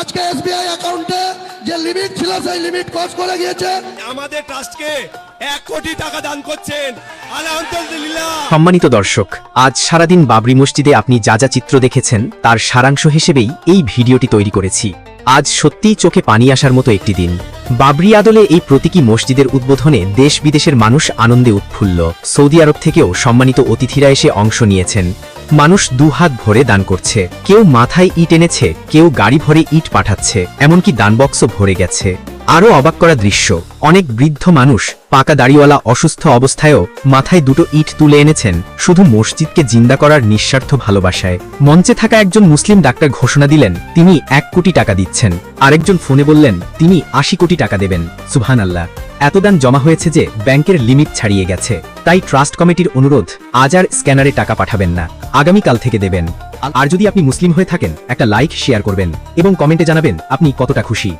আজকে এসবিআই অ্যাকাউন্টে যে লিমিট ছিল সেই লিমিট ক্রস করে গিয়েছে। আমাদের ট্রাস্টকে এক কোটি টাকা দান করছেন। সম্মানিত দর্শক আজ সারাদিন বাবরি মসজিদে আপনি যা যা চিত্র দেখেছেন তার সারাংশ হিসেবেই এই ভিডিওটি তৈরি করেছি। আজ সত্যিই চোখে পানি আসার মতো একটি দিন। বাবরি আদলে এই প্রতীকী মসজিদের উদ্বোধনে দেশ বিদেশের মানুষ আনন্দে উৎফুল্ল। সৌদি আরব থেকেও সম্মানিত অতিথিরা এসে অংশ নিয়েছেন। মানুষ দুহাত ভরে দান করছে। কেউ মাথায় ইট এনেছে, কেউ গাড়ি ভরে ইট পাঠাচ্ছে, এমনকি দানবক্সও ভরে গেছে। আরও অবাক করা দৃশ্য, অনেক বৃদ্ধ মানুষ, পাকা দাড়িওয়ালা অসুস্থ অবস্থায়ও মাথায় দুটো ইট তুলে এনেছেন, শুধু মসজিদকে জিন্দা করার নিঃস্বার্থ ভালোবাসায়। মঞ্চে থাকা একজন মুসলিম ডাক্তার ঘোষণা দিলেন, তিনি এক কোটি টাকা দিচ্ছেন। আরেকজন ফোনে বললেন, তিনি আশি কোটি টাকা দেবেন। সুবহান আল্লাহ এত দান জমা হয়েছে যে ব্যাংকের লিমিট ছাড়িয়ে গেছে। তাই ট্রাস্ট কমিটির অনুরোধ, আজ আর স্ক্যানারে টাকা পাঠাবেন না। আগামীকাল থেকে দেবেন। আর যদি আপনি মুসলিম হয়ে থাকেন, একটা লাইক, শেয়ার করবেন এবং কমেন্টে জানাবেন, আপনি কতটা খুশি।